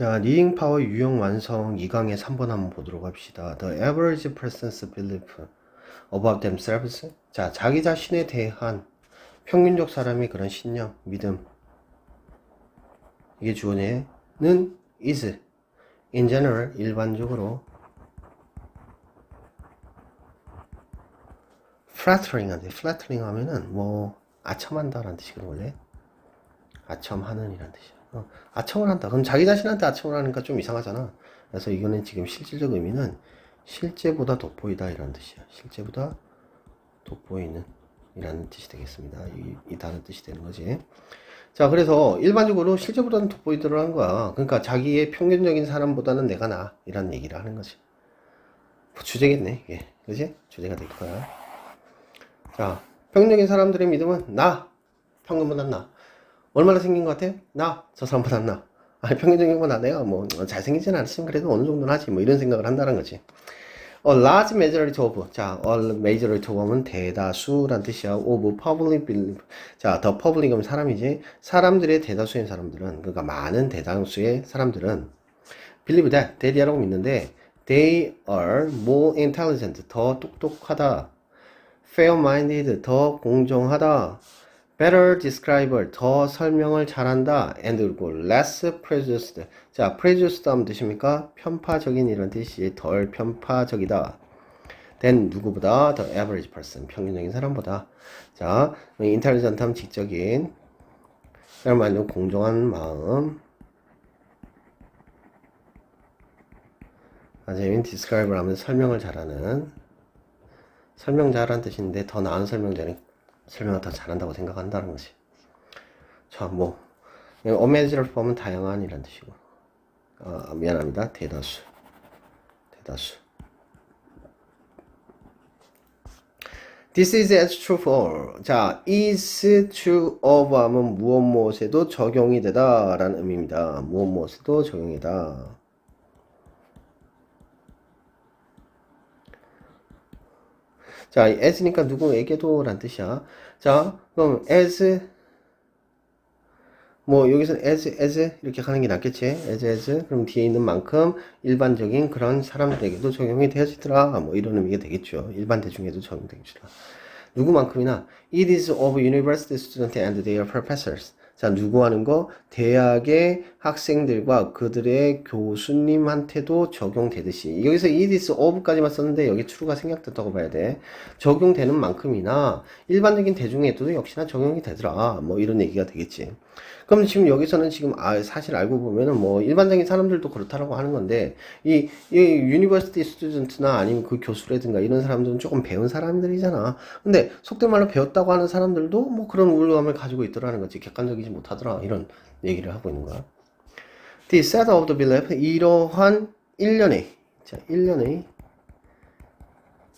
자, 리딩 파워 유형 완성 2강의 3번 한번 보도록 합시다. The average person's belief about themselves. 자, 자기 자신에 대한 평균적 사람의 그런 신념, 믿음. 이게 주어에는 is in general 일반적으로 flattering 한데 flattering 하면은 뭐 아첨한다라는 뜻이거든 원래 아첨하는 이란 뜻이야 어, 아첨을 한다. 그럼 자기 자신한테 아첨을 하니까 좀 이상하잖아. 그래서 이거는 지금 실질적 의미는 실제보다 돋보이다 이란 뜻이야. 실제보다 돋보이는 이라는 뜻이 되겠습니다. 이, 이 다른 뜻이 되는 거지. 자 그래서 일반적으로 실제보다는 돋보이더라는 거야. 그러니까 자기의 평균적인 사람보다는 내가 나 이라는 얘기를 하는 거지. 뭐 주제겠네 이게. 그지? 주제가 될 거야. 자, 평균적인 사람들의 믿음은 나. 평균보다 나 얼마나 생긴 것 같아? 나저 사람보다 나. 아니 평균적인 건나 내가 뭐 잘생기진 않지만 그래도 어느 정도는 하지. 뭐 이런 생각을 한다는 거지. A large majority of 자, a majority of은 대다수란 뜻이야. Of public belief 자, the public은 사람이지. 사람들의 대다수인 사람들은 그러니까 많은 대다수의 사람들은 believe that they이라고 믿는데 they are more intelligent 더 똑똑하다. Fair-minded, 더 공정하다. Better describer, 더 설명을 잘한다. and 그리고 less prejudiced. 자, prejudiced 하면 뜻입니까? 편파적인 이런 뜻이 덜 편파적이다. than 누구보다 the average person, 평균적인 사람보다. 자, intelligent 하면 지적인. 그럼 아니면 공정한 마음. 아재민 describer 하면 설명을 잘하는. 설명 잘한 뜻인데 더 나은 설명자는 설명을 더 잘한다고 생각한다는 것이. 자, 뭐 어메이지를 보면 다양한 이란 뜻이고. 아, 미안합니다. 대다수. 대다수. This is as true for. 자, is true of 하면 무엇 무엇에도 적용이 되다 라는 의미입니다. 무엇 무엇에도 적용이다. 자, as니까 누구에게도 란 뜻이야. 자, 그럼 as 뭐 여기서 as as 이렇게 가는 게 낫겠지. as as 그럼 뒤에 있는 만큼 일반적인 그런 사람들에게도 적용이 되어지더라. 뭐 이런 의미가 되겠죠. 일반 대중에도 적용되겠죠. 누구만큼이나 it is of university students and their professors. 자, 누구 하는 거? 대학의 학생들과 그들의 교수님한테도 적용되듯이. 여기서 is of까지만 썼는데 여기 true가 생략됐다고 봐야 돼. 적용되는 만큼이나 일반적인 대중에도 역시나 적용이 되더라. 뭐 이런 얘기가 되겠지. 그럼 지금 여기서는 지금 아, 사실 알고 보면은 뭐 일반적인 사람들도 그렇다라고 하는 건데 이, 이 유니버시티 스튜던트나 아니면 그 교수라든가 이런 사람들은 조금 배운 사람들이잖아. 근데 속된 말로 배웠다고 하는 사람들도 뭐 그런 우울감을 가지고 있더라는 거지. 객관적이지 못하더라. 이런 얘기를 하고 있는 거야. The set of the belief 이러한 1년의 자, 1년의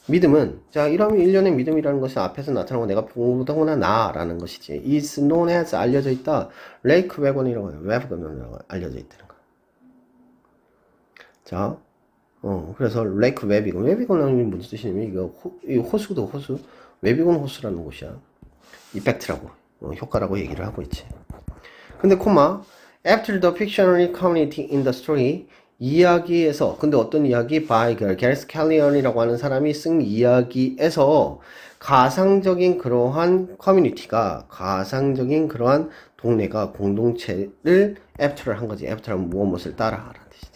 믿음은 자 이러면 1년의 믿음이라는 것이 앞에서 나타나고 내가 보다거나 나라는 것이지. Is known as 알려져 있다. 레이크 웨건이라고 해요. 웨건이라고 알려져 있다는 거. 자, 어 그래서 레이크 웨비건 웨비건은 무슨 뜻이냐면 이거 호, 이 호수도 호수. 웨비건 호수라는 곳이야. 이펙트라고. 어, 효과라고 얘기를 하고 있지. 근데 코마 after the fictional community in the story 이야기에서 근데 어떤 이야기? By 그 게리스 캘리언이라고 하는 사람이 쓴 이야기에서 가상적인 그러한 커뮤니티가 가상적인 그러한 동네가 공동체를 애프터를 한 거지. 애프터는 무엇 무엇을 따라하라는 뜻이지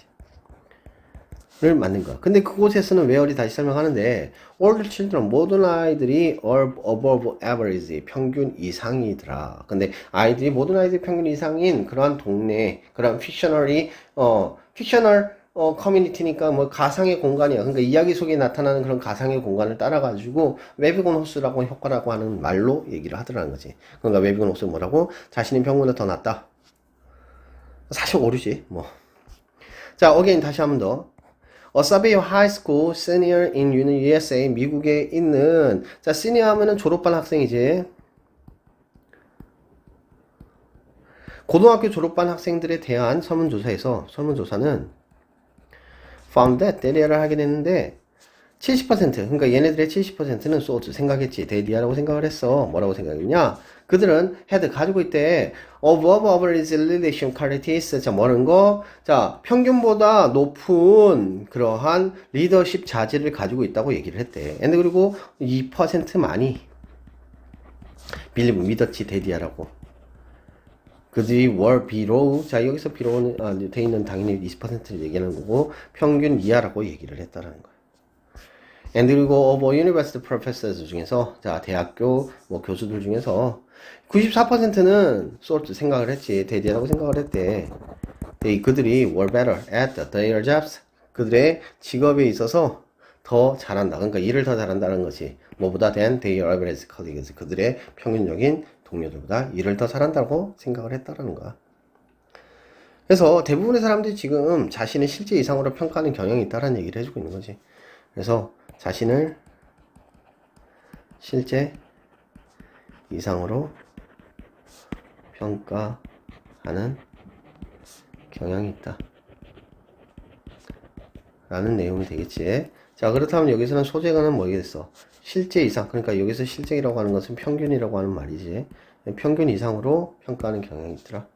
를 만든 거야 근데 그곳에서는 웨어리 다시 설명하는데 all children 모든 아이들이 are above average 평균 이상이더라 근데 아이들이 모든 아이들이 평균 이상인 그러한 동네 그런 fictionally 어 픽셔널 어, 커뮤니티니까 뭐 가상의 공간이야. 그러니까 이야기 속에 나타나는 그런 가상의 공간을 따라가지고 웨비곤 호스라고 효과라고 하는 말로 얘기를 하더라는 거지. 그러니까 웨비곤 호스 뭐라고? 자신의 평균보다 더 낫다. 사실 오류지, 뭐. 자, 어게인 다시 한번 더. Of high school senior in USA, 미국에 있는, 자, 시니어 하면은 졸업반 학생이지. 고등학교 졸업반 학생들에 대한 설문조사에서 설문조사는 found that 대리아를 하게 됐는데 70% 그러니까 얘네들의 70%는 소주 생각했지 대리아라고 생각을 했어 뭐라고 생각했냐 그들은 had 가지고 있대. above average leadership qualities. 자, 뭐는 거? 자, 평균보다 높은 그러한 리더십 자질을 가지고 있다고 얘기를 했대. and 그리고 2% 많이 빌리브 믿었지 데디아라고. 그들이 were below. 자, 여기서 below는 아, 돼 있는 당연히 20%를 얘기하는 거고 평균 이하라고 얘기를 했다라는 거야. 그리고 of university professors 중에서 자 대학교 뭐 교수들 중에서 94%는 sort 생각을 했지 대디라고 생각을 했대. they, 그들이 were better at their jobs. 그들의 직업에 있어서 더 잘한다. 그러니까 일을 더 잘한다는 것이 뭐보다 than their average colleagues. 그들의 평균적인 동료들보다 일을 더 잘한다고 생각을 했다라는 거야. 그래서 대부분의 사람들이 지금 자신의 실제 이상으로 평가하는 경향이 있다라는 얘기를 해주고 있는 거지. 그래서 자신을 실제 이상으로 평가하는 경향이 있다. 라는 내용이 되겠지. 자, 그렇다면 여기서는 소재가는 뭐겠어? 실제 이상. 그러니까 여기서 실제라고 하는 것은 평균이라고 하는 말이지. 평균 이상으로 평가하는 경향이 있더라.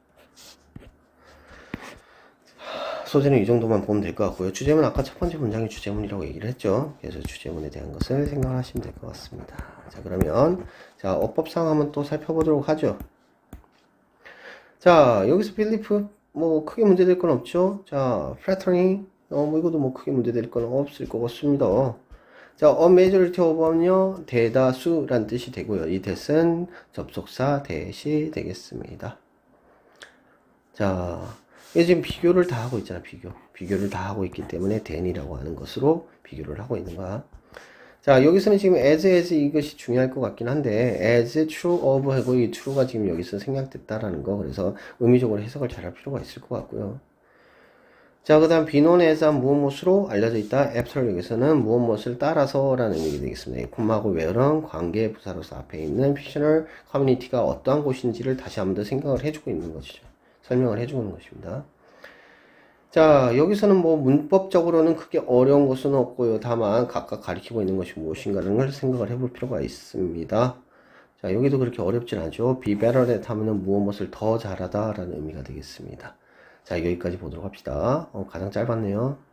소재는 이 정도만 보면 될 것 같고요. 주제문 아까 첫 번째 문장이 주제문이라고 얘기를 했죠. 그래서 주제문에 대한 것을 생각하시면 될 것 같습니다. 자, 그러면 자, 어법상 한번 또 살펴보도록 하죠. 자, 여기서 필리프 뭐 크게 문제될 건 없죠. 자, 플래터닝 어, 뭐 이것도 뭐 크게 문제될 건 없을 것 같습니다. 자, a majority of는요, 대다수란 뜻이 되고요. 이 대은 접속사 대시 되겠습니다. 자, 이게 지금 비교를 다 하고 있잖아, 비교. 비교를 다 하고 있기 때문에 then이라고 하는 것으로 비교를 하고 있는 거야. 자, 여기서는 지금 as, as 이것이 중요할 것 같긴 한데, as, true, of 하고 이 true가 지금 여기서 생략됐다라는 거. 그래서 의미적으로 해석을 잘 할 필요가 있을 것 같고요. 자, 그 다음 비논에서 무엇 무엇으로 알려져 있다. after 여기서는 무엇 무엇을 따라서 라는 의미 되겠습니다. 이 콤마하고 where는 관계 부사로서 앞에 있는 fictional community가 어떠한 곳인지를 다시 한번 더 생각을 해주고 있는 것이죠. 설명을 해주는 것입니다. 자, 여기서는 뭐 문법적으로는 크게 어려운 것은 없고요. 다만 각각 가리키고 있는 것이 무엇인가를 걸 생각을 해볼 필요가 있습니다. 자, 여기도 그렇게 어렵진 않죠. be better at 하면은 무엇 무엇을 더 잘하다 라는 의미가 되겠습니다. 자, 여기까지 보도록 합시다. 어, 가장 짧았네요.